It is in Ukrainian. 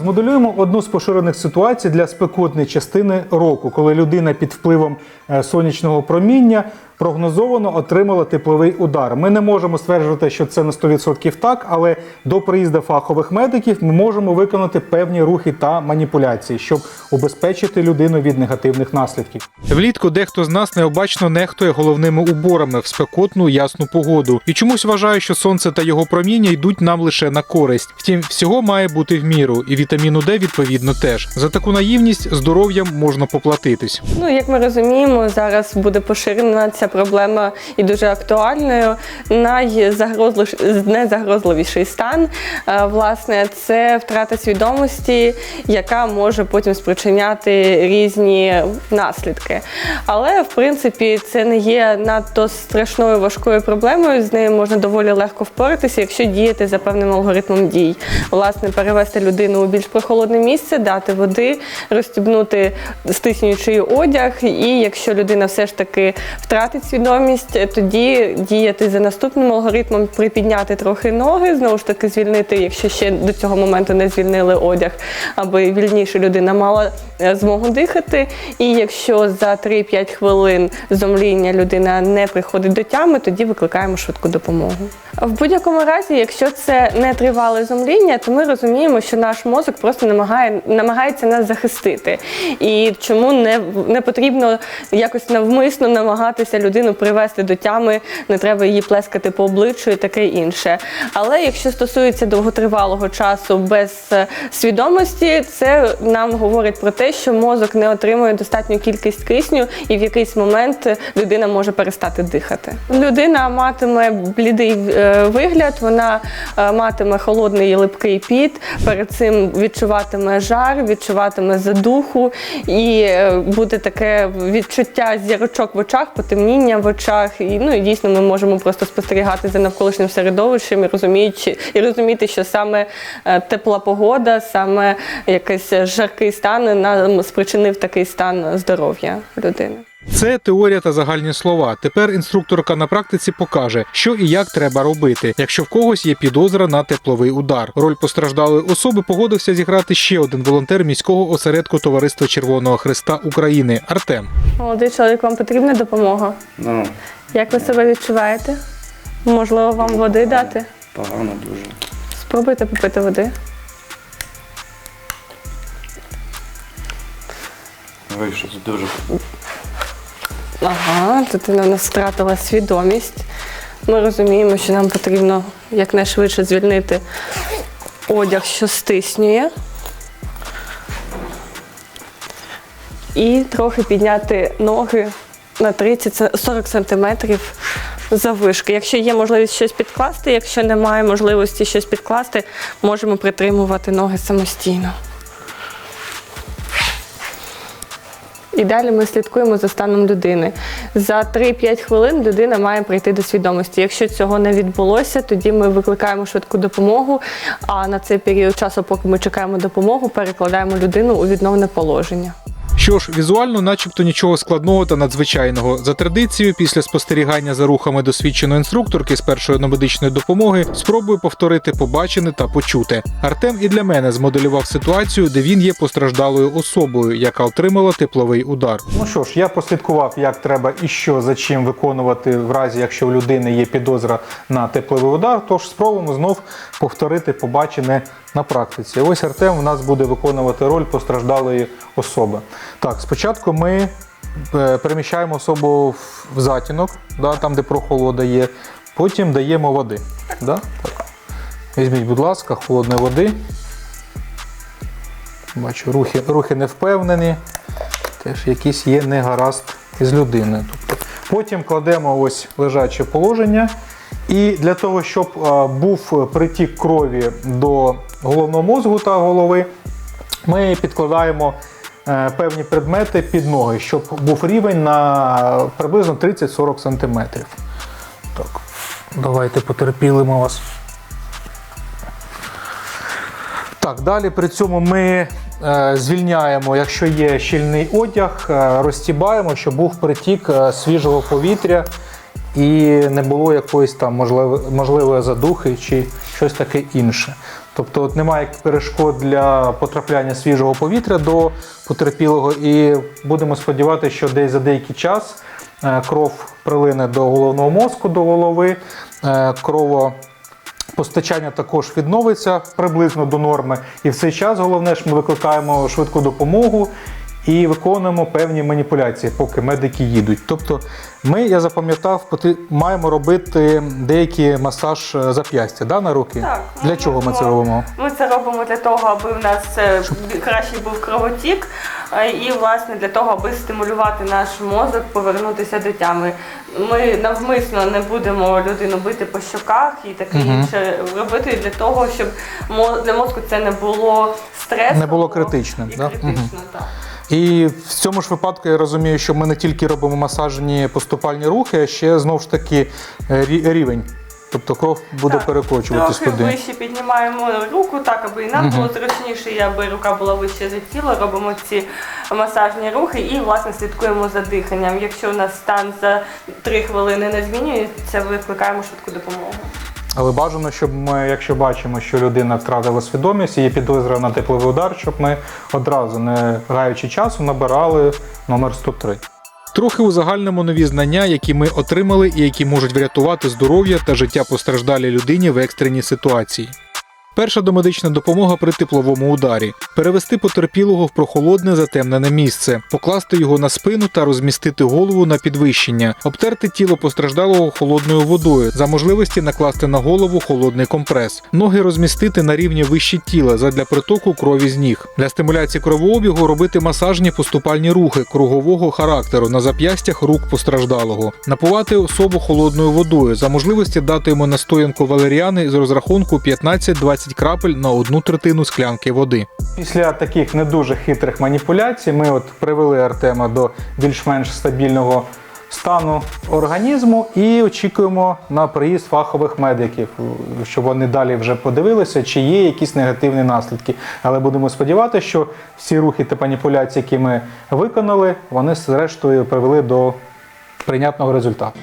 Змоделюємо одну з поширених ситуацій для спекотної частини року, коли людина під впливом е, сонячного проміння прогнозовано отримала тепловий удар. Ми не можемо стверджувати, що це на 100% так, але до приїзду фахових медиків ми можемо виконати певні рухи та маніпуляції, щоб убезпечити людину від негативних наслідків. Влітку дехто з нас необачно нехтує головними уборами в спекотну ясну погоду і чомусь вважає, що сонце та його проміння йдуть нам лише на користь. Втім, всього має бути в міру, і вітаміну Д відповідно теж. За таку наївність здоров'ям можна поплатитись. Ну, як ми розуміємо, зараз буде поширена ця проблема і дуже актуальною. Найзагрозлив- найзагрозливіший стан, е, власне, це втрата свідомості, яка може потім спричиняти різні наслідки. Але в принципі це не є надто страшною важкою проблемою. З нею можна доволі легко впоратися, якщо діяти за певним алгоритмом дій. Власне, перевести людину у більш прохолодне місце, дати води, розстібнути стиснюючий одяг. І якщо людина все ж таки втратить свідомість, тоді діяти за наступним алгоритмом, припідняти трохи ноги, знову ж таки звільнити, якщо ще до цього моменту не звільнили одяг, аби вільніше людина мала е, змогу дихати. І якщо за 3-5 хвилин зомління людина не приходить до тями, тоді викликаємо швидку допомогу. В будь-якому разі, якщо це не тривале зомління, то ми розуміємо, що наш мозок просто намагає, намагається нас захистити. І чому не, не потрібно якось навмисно намагатися людину привести до тями, не треба її плескати по обличчю і таке інше. Але якщо стосується довготривалого часу без е, свідомості, це нам говорить про те, що мозок не отримує достатню кількість кисню, і в якийсь момент людина може перестати дихати. Людина матиме блідий е, вигляд, вона е, матиме холодний і липкий піт, перед цим відчуватиме жар, відчуватиме задуху, і буде таке відчуття зірочок в очах, потемніння в очах. І ну і дійсно ми можемо просто спостерігати за навколишнім середовищем і розуміючи і розуміти, що саме е, тепла погода, саме якийсь жаркий стан нам спричинив такий стан здоров'я людини. Це теорія та загальні слова. Тепер інструкторка на практиці покаже, що і як треба робити, якщо в когось є підозра на тепловий удар. Роль постраждалої особи погодився зіграти ще один волонтер міського осередку Товариства Червоного Христа України Артем. Молодий чоловік, вам потрібна допомога? Ну, Як ви себе відчуваєте? Можливо, вам води дати? погано дуже. Спробуйте попити води. Вийшов дуже. Ага, дитина у нас втратила свідомість. Ми розуміємо, що нам потрібно якнайшвидше звільнити одяг, що стиснює. І трохи підняти ноги на 30-40 сантиметрів заввишки. Якщо є можливість щось підкласти, якщо немає можливості щось підкласти, можемо притримувати ноги самостійно. І далі ми слідкуємо за станом людини. За 3-5 хвилин людина має прийти до свідомості. Якщо цього не відбулося, тоді ми викликаємо швидку допомогу. А на цей період часу, поки ми чекаємо допомогу, перекладаємо людину у відновне положення. Що ж, візуально, начебто нічого складного та надзвичайного. За традицією, після спостерігання за рухами досвідченої інструкторки з першої медичної допомоги, спробую повторити побачене та почуте. Артем і для мене змоделював ситуацію, де він є постраждалою особою, яка отримала тепловий удар. Ну що ж, я прослідкував, як треба і що за чим виконувати в разі, якщо у людини є підозра на тепловий удар. Тож спробуємо знов повторити побачене на практиці. Ось Артем у нас буде виконувати роль постраждалої особи. Так, спочатку ми е, переміщаємо особу в- затінок, да, там, де прохолода є. Потім даємо води. Да? Так. Візьміть, будь ласка, холодної води. Бачу, рухи, рухи не впевнені. Теж якийсь є негаразд із людиною. Тобто, потім кладемо ось лежаче положення. І для того, щоб е, був притік крові до головного мозку та голови, ми підкладаємо певні предмети під ноги, щоб був рівень на приблизно 30-40 см. Так, давайте потерпілимо вас. Так, далі при цьому ми е, звільняємо, якщо є щільний одяг, е, розтібаємо, щоб був притік е, свіжого повітря і не було якоїсь там можливої задухи чи щось таке інше. Тобто от немає перешкод для потрапляння свіжого повітря до потерпілого, і будемо сподіватися, що десь за деякий час е, кров прилине до головного мозку, до голови, е, кровопостачання також відновиться приблизно до норми. І в цей час головне ж ми викликаємо швидку допомогу. І виконуємо певні маніпуляції, поки медики їдуть. Тобто, ми, я запам'ятав, поти- маємо робити деякий масаж е, зап'ястя да, на руки. Так, Для ми чого ми це робимо? Ми це робимо для того, аби в нас е, кращий був кровотік, е, і власне для того, аби стимулювати наш мозок повернутися до тями. Ми навмисно не будемо людину бити по щоках і таке інше робити для того, щоб для мозку це не було стресом. Не було критичним, І да? критично, так. І в цьому ж випадку я розумію, що ми не тільки робимо масажні поступальні рухи, а ще знов ж таки рівень. Тобто кров буде Так, перекочуватись Трохи туди. вище піднімаємо руку, так аби і нам було зручніше, аби рука була вище за тіло. Робимо ці масажні рухи і власне слідкуємо за диханням. Якщо у нас стан за 3 хвилини не змінюється, викликаємо швидку допомогу. Але бажано, щоб ми, якщо бачимо, що людина втратила свідомість і є підозра на тепловий удар, щоб ми одразу, не гаючи часу, набирали номер 103. Трохи узагальнимо нові знання, які ми отримали і які можуть врятувати здоров'я та життя постраждалій людині в екстреній ситуації. Перша домедична допомога при тепловому ударі перевести потерпілого в прохолодне затемнене місце, покласти його на спину та розмістити голову на підвищення, обтерти тіло постраждалого холодною водою, за можливості накласти на голову холодний компрес, ноги розмістити на рівні вище тіла задля притоку крові з ніг. Для стимуляції кровообігу робити масажні поступальні рухи кругового характеру на зап'ястях рук постраждалого, напувати особу холодною водою, за можливості дати йому настоянку валеріани з розрахунку 15-20 крапель на одну третину склянки води. Після таких не дуже хитрих маніпуляцій ми от привели Артема до більш-менш стабільного стану організму і очікуємо на приїзд фахових медиків, щоб вони далі вже подивилися, чи є якісь негативні наслідки. Але будемо сподіватися, що всі рухи та маніпуляції, які ми виконали, вони зрештою привели до прийнятного результату.